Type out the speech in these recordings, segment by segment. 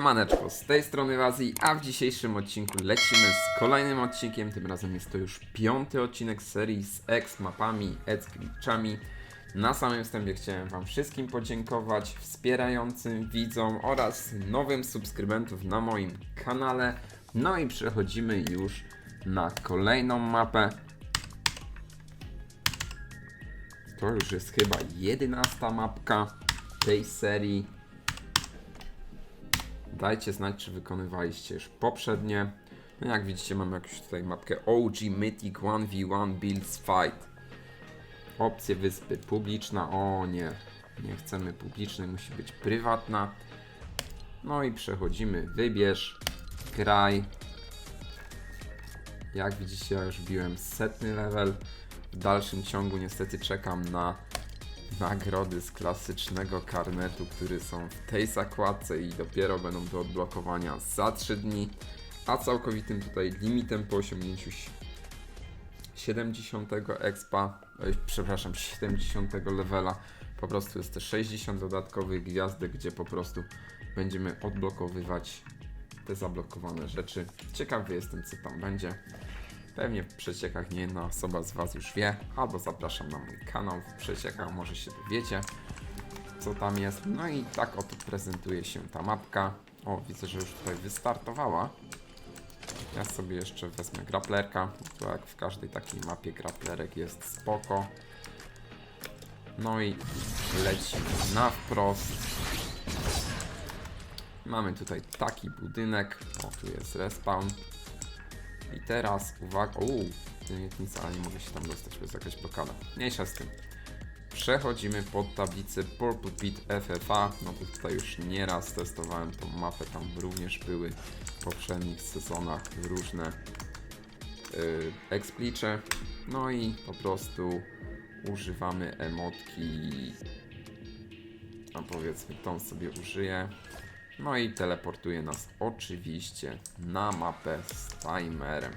Siemaneczko, z tej strony Wazji, a w dzisiejszym odcinku lecimy z kolejnym odcinkiem. Tym razem jest to już piąty odcinek serii z X mapami, X glitchami. Na samym wstępie chciałem Wam wszystkim podziękować, wspierającym widzom oraz nowym subskrybentów na moim kanale. No i przechodzimy już na kolejną mapę. To już jest chyba jedenasta mapka tej serii. Dajcie znać, czy wykonywaliście już poprzednie. No jak widzicie, mamy jakąś tutaj mapkę OG Mythic 1v1 Builds Fight. Opcje wyspy publiczna. O nie, nie chcemy publicznej, musi być prywatna. No i przechodzimy. Wybierz, graj. Jak widzicie, ja już biłem setny level. W dalszym ciągu niestety czekam na nagrody z klasycznego karnetu, które są w tej zakładce i dopiero będą do odblokowania za 3 dni, a całkowitym tutaj limitem po osiągnięciu si- 70 expa, przepraszam, 70 levela, po prostu jest te 60 dodatkowych gwiazdek, gdzie po prostu będziemy odblokowywać te zablokowane rzeczy. Ciekawy jestem, co tam będzie. Pewnie w przeciekach nie jedna osoba z Was już wie, albo zapraszam na mój kanał w przeciekach, może się dowiecie, co tam jest. No i tak oto prezentuje się ta mapka. O, widzę, że już tutaj wystartowała. Ja sobie jeszcze wezmę graplerka, to jak w każdej takiej mapie graplerek jest spoko. No i lecimy na wprost. Mamy tutaj taki budynek. O, tu jest respawn. I teraz uwaga. Uuu, miednica, ale nie mogę się tam dostać, bo jest jakaś blokada. Mniejsza z tym. Przechodzimy pod tablicę Purple Pit FFA. No to tutaj już nieraz testowałem tą mapę, tam również były w poprzednich sezonach różne yy, explicze. No i po prostu używamy emotki. A powiedzmy, tą sobie użyję. No i teleportuje nas oczywiście na mapę z timerem.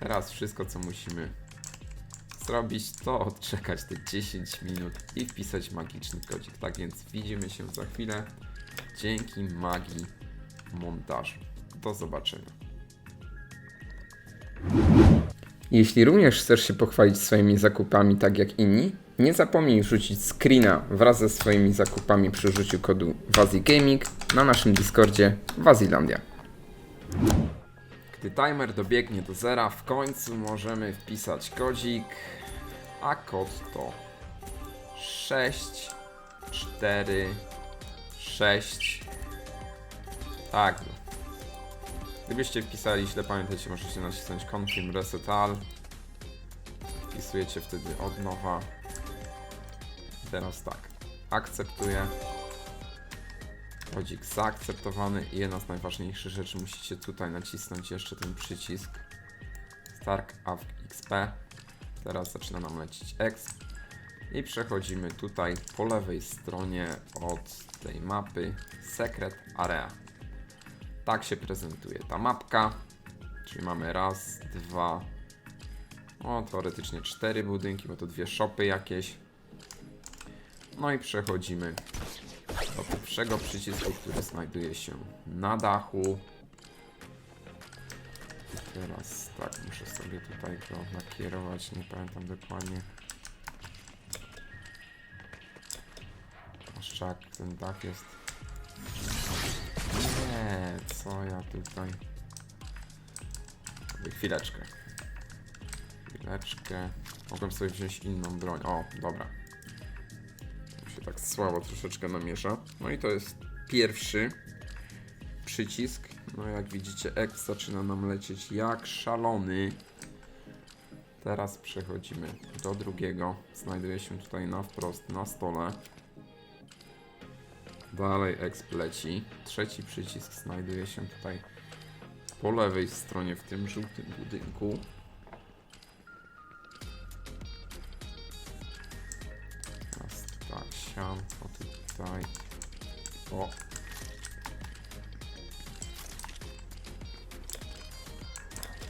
Teraz wszystko co musimy zrobić to odczekać te 10 minut i wpisać magiczny kodzik. Tak więc widzimy się za chwilę dzięki magii montażu. Do zobaczenia. Jeśli również chcesz się pochwalić swoimi zakupami tak jak inni, nie zapomnij rzucić screena wraz ze swoimi zakupami przy użyciu kodu WaziGaming na naszym Discordzie Wazilandia. Gdy timer dobiegnie do zera, w końcu możemy wpisać kodzik, a kod to 6, 4, 6. Tak. Gdybyście wpisali źle, pamiętajcie, możecie nacisnąć Confirm Reset All. Wpisujecie wtedy od nowa. Teraz tak. Akceptuję. Kodzik zaakceptowany i jedna z najważniejszych rzeczy musicie tutaj nacisnąć jeszcze ten przycisk Stark Av XP. Teraz zaczyna nam lecieć X i przechodzimy tutaj po lewej stronie od tej mapy Secret Area. Tak się prezentuje ta mapka. Czyli mamy raz, dwa, o teoretycznie cztery budynki, bo to dwie shopy jakieś. No i przechodzimy do pierwszego przycisku, który znajduje się na dachu. Teraz tak, muszę sobie tutaj go nakierować, nie pamiętam dokładnie. Jak ten dach jest. Nie, co ja tutaj. Chwileczkę. Chwileczkę. Mogłem sobie wziąć inną broń. O, dobra. Się tak słabo troszeczkę namiesza. No i to jest pierwszy przycisk. No jak widzicie, X zaczyna nam lecieć jak szalony. Teraz przechodzimy do drugiego. Znajduje się tutaj na wprost na stole. Dalej X leci. Trzeci przycisk znajduje się tutaj po lewej stronie w tym żółtym budynku. Siam, o tutaj. O.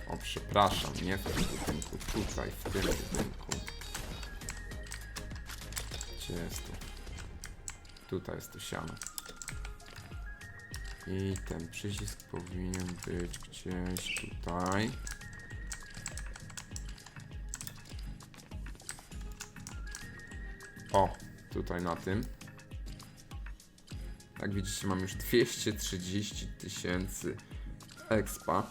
O, przepraszam, nie w tym budynku, tutaj, w tym budynku. Gdzie jest to? Tutaj jest to siano. I ten przycisk powinien być gdzieś tutaj. O, tutaj na tym. Jak widzicie, mam już 230 tysięcy expa.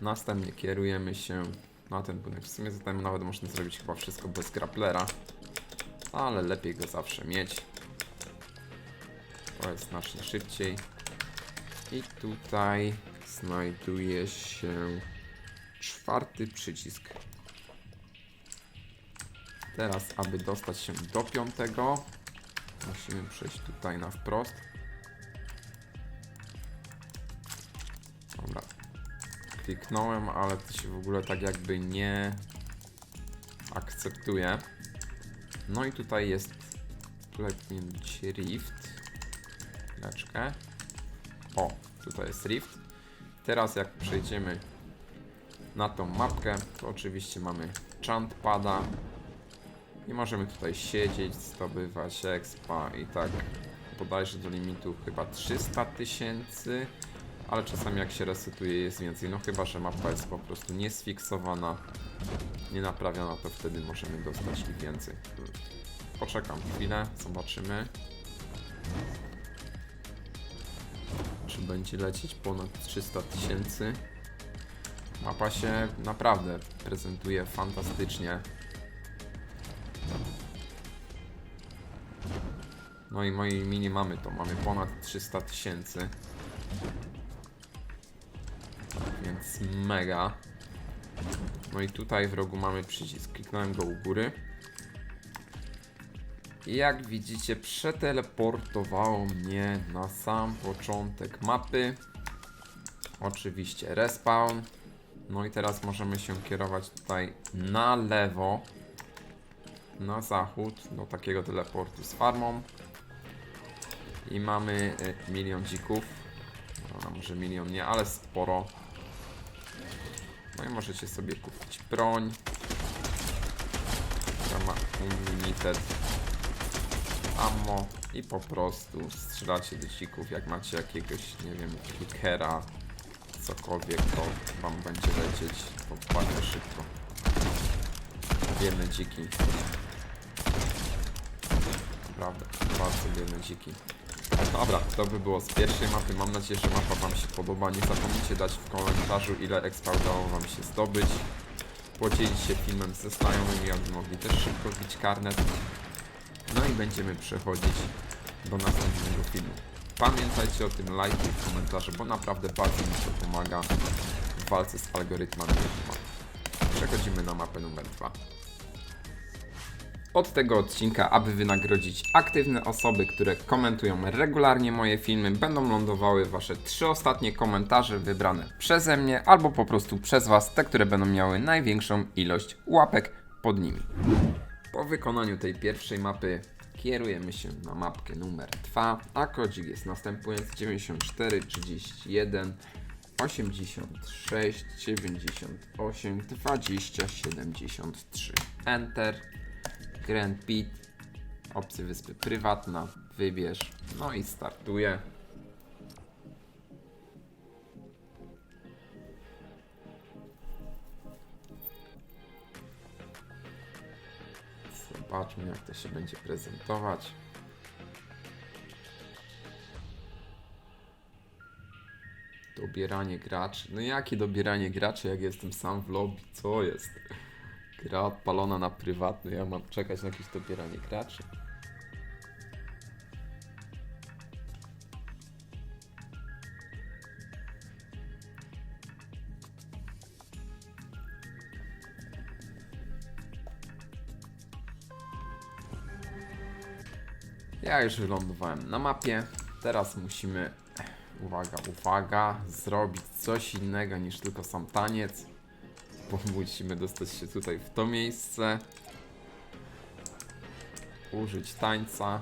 Następnie kierujemy się na ten budynek. W sumie zatem nawet można zrobić chyba wszystko bez grapplera, ale lepiej go zawsze mieć. To jest znacznie szybciej. I tutaj znajduje się czwarty przycisk. Teraz, aby dostać się do piątego, musimy przejść tutaj na wprost. Dobra. Kliknąłem, ale to się w ogóle tak jakby nie akceptuje. No i tutaj jest. Tutaj powinien być Rift. Chwileczkę. O, tutaj jest Rift. Teraz jak przejdziemy na tą mapkę, to oczywiście mamy chant I możemy tutaj siedzieć, zdobywać expa i tak bodajże do limitu chyba 300 tysięcy. Ale czasami jak się resetuje jest więcej. No chyba, że mapa jest po prostu niesfiksowana, nie naprawiona, to wtedy możemy dostać ich więcej. Poczekam chwilę, zobaczymy. Czy będzie lecieć ponad 300 tysięcy? Mapa się naprawdę prezentuje fantastycznie. No i moi mini mamy to, mamy ponad 300 tysięcy. Więc mega. No i tutaj w rogu mamy przycisk. Kliknąłem go u góry. I jak widzicie, przeteleportowało mnie na sam początek mapy. Oczywiście respawn. No i teraz możemy się kierować tutaj na lewo. Na zachód do takiego teleportu z farmą. I mamy y, milion dzików. No, może milion nie, ale sporo. No i możecie sobie kupić broń. która ma unlimited ammo i po prostu strzelacie do dzików. Jak macie jakiegoś, nie wiem, klikera, cokolwiek, to wam będzie lecieć to bardzo szybko. Biedne dziki. Naprawdę, bardzo biedne dziki. Dobra, to by było z pierwszej mapy. Mam nadzieję, że mapa Wam się podoba. Nie zapomnijcie dać w komentarzu, ile expa udało Wam się zdobyć. Podzielić się filmem ze znajomymi, aby mogli też szybko wbić karnet. No i będziemy przechodzić do następnego filmu. Pamiętajcie o tym lajku i komentarzu, bo naprawdę bardzo mi to pomaga w walce z algorytmami. Przechodzimy na mapę numer 2. Od tego odcinka, aby wynagrodzić aktywne osoby, które komentują regularnie moje filmy, będą lądowały Wasze trzy ostatnie komentarze wybrane przeze mnie albo po prostu przez Was, te, które będą miały największą ilość łapek pod nimi. Po wykonaniu tej pierwszej mapy kierujemy się na mapkę numer 2, a kodzik jest następujący 94 31 86 98 20 73 Enter Grand Pit opcję wyspy prywatna wybierz no i startuję Zobaczmy jak to się będzie prezentować. Dobieranie graczy. No jakie dobieranie graczy, jak jestem sam w lobby? Co jest? Gra odpalona na prywatny, ja mam czekać na jakieś dobieranie graczy. Ja już wylądowałem na mapie. Teraz musimy, uwaga, uwaga, zrobić coś innego niż tylko sam taniec. Bo musimy dostać się tutaj w to miejsce. Użyć tańca.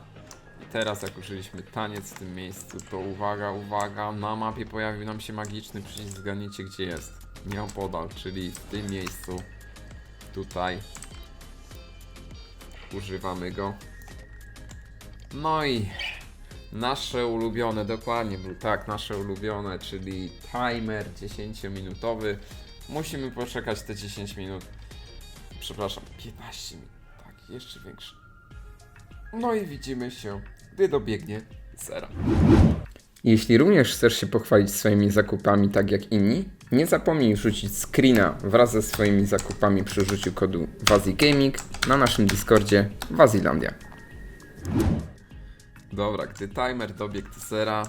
I teraz jak użyliśmy taniec w tym miejscu, to uwaga, uwaga, na mapie pojawił nam się magiczny przycisk, zgadnijcie gdzie jest. Nieopodal, czyli w tym miejscu. Tutaj. Używamy go. No i nasze ulubione, dokładnie tak, nasze ulubione, czyli timer 10-minutowy. Musimy poczekać te 10 minut. Przepraszam, 15 minut. Tak, jeszcze większy. No i widzimy się, gdy dobiegnie zera. Jeśli również chcesz się pochwalić swoimi zakupami tak jak inni, nie zapomnij rzucić screena wraz ze swoimi zakupami przy użyciu kodu WaziGaming na naszym Discordzie Wazilandia. Dobra, gdy timer dobiegł do zera,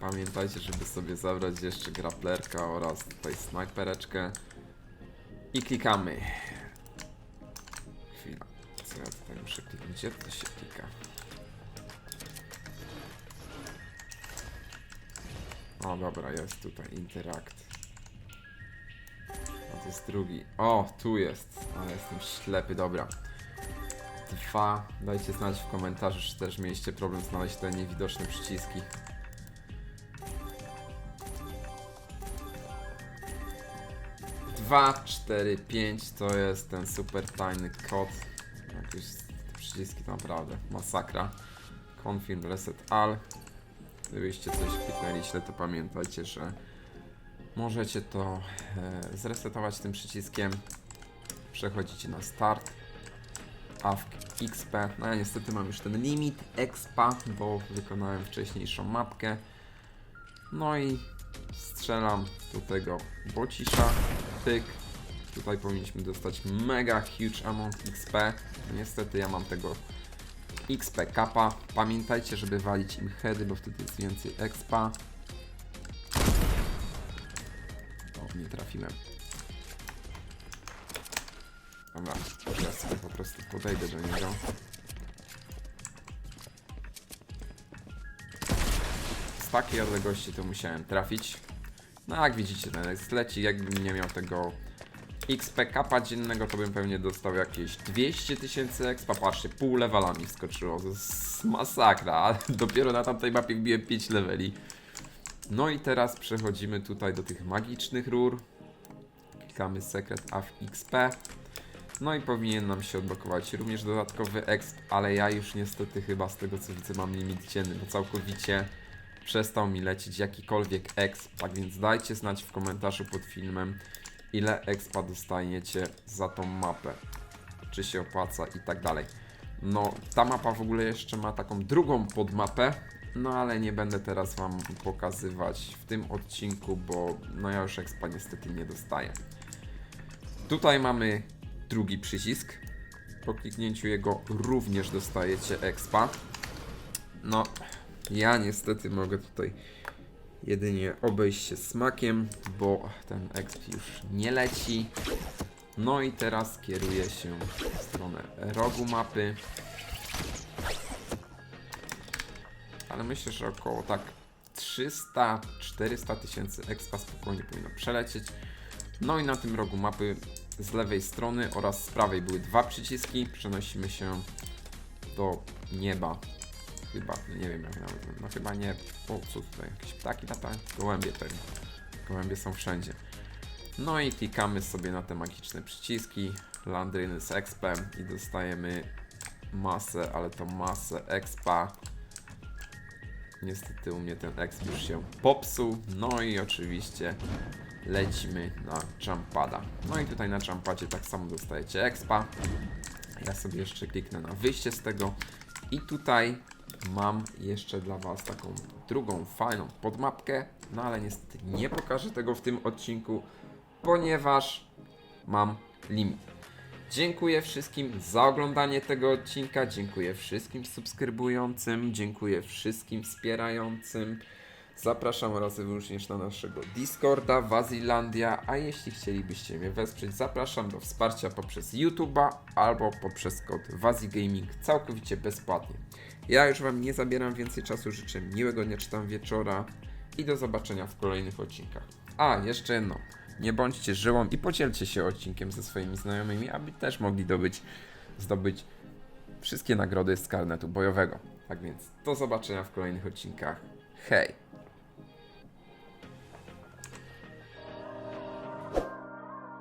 pamiętajcie, żeby sobie zabrać jeszcze grapplerka oraz tutaj snajpereczkę i klikamy. Chwila, co ja tutaj muszę kliknąć? Gdzie to się klika? O, dobra, jest tutaj interakt. A to jest drugi. O, tu jest. Ale jestem ślepy, dobra. Dwa. Dajcie znać w komentarzu, czy też mieliście problem znaleźć te niewidoczne przyciski. Dwa, cztery, pięć to jest ten super tajny kod. Jakieś te przyciski to naprawdę masakra. Confirm reset all. Gdybyście coś kliknęli źle, to pamiętajcie, że możecie to e, zresetować tym przyciskiem. Przechodzicie na start. AFK XP. No ja niestety mam już ten limit expa, bo wykonałem wcześniejszą mapkę. No i strzelam do tego bocisza. Pyk. Tutaj powinniśmy dostać mega huge amount XP. Niestety ja mam tego XP kappa. Pamiętajcie, żeby walić im heady, bo wtedy jest więcej expa. O, nie trafiłem. Dobra, teraz sobie po prostu podejdę do niego. Z takiej odległości to musiałem trafić. No jak widzicie, ten jest leci, jakbym nie miał tego XP kapa dziennego, to bym pewnie dostał jakieś 200 tysięcy expa. Patrzcie, pół levela mi wskoczyło, to jest masakra, dopiero na tamtej mapie wbiłem 5 leveli. No i teraz przechodzimy tutaj do tych magicznych rur. Klikamy Secret of XP. No i powinien nam się odblokować również dodatkowy exp, ale ja już niestety chyba z tego co widzę mam limit dzienny, bo całkowicie przestał mi lecieć jakikolwiek exp, tak więc dajcie znać w komentarzu pod filmem, ile expa dostaniecie za tą mapę, czy się opłaca i tak dalej. No, ta mapa w ogóle jeszcze ma taką drugą podmapę, no ale nie będę teraz Wam pokazywać w tym odcinku, bo no ja już expa niestety nie dostaję. Tutaj mamy drugi przycisk. Po kliknięciu jego również dostajecie expa. No, ja niestety mogę tutaj jedynie obejść się smakiem, bo ten exp już nie leci. No i teraz kieruję się w stronę rogu mapy. Ale myślę, że około tak 300-400 tysięcy expa spokojnie powinno przelecieć. No i na tym rogu mapy z lewej strony oraz z prawej były dwa przyciski. Przenosimy się do nieba. Chyba, nie wiem jak nawet. No chyba nie. O, co tutaj? Jakieś ptaki latają? Gołębie pewnie. Gołębie są wszędzie. No i klikamy sobie na te magiczne przyciski. Landryny z expem i dostajemy masę, ale to masę expa. Niestety u mnie ten exp już się popsuł. No i oczywiście lecimy na jumpada. No i tutaj na jumpadzie tak samo dostajecie expa. Ja sobie jeszcze kliknę na wyjście z tego i tutaj mam jeszcze dla Was taką drugą fajną podmapkę, no ale niestety nie pokażę tego w tym odcinku, ponieważ mam limit. Dziękuję wszystkim za oglądanie tego odcinka, dziękuję wszystkim subskrybującym, dziękuję wszystkim wspierającym. Zapraszam oraz również na naszego Discorda Wazilandia, a jeśli chcielibyście mnie wesprzeć, zapraszam do wsparcia poprzez YouTube'a albo poprzez kod WaziGaming całkowicie bezpłatnie. Ja już Wam nie zabieram więcej czasu, życzę miłego dnia czy tam wieczora i do zobaczenia w kolejnych odcinkach. A, jeszcze jedno. Nie bądźcie żyłą i podzielcie się odcinkiem ze swoimi znajomymi, aby też mogli dobyć, zdobyć wszystkie nagrody z karnetu bojowego. Tak więc do zobaczenia w kolejnych odcinkach. Hej!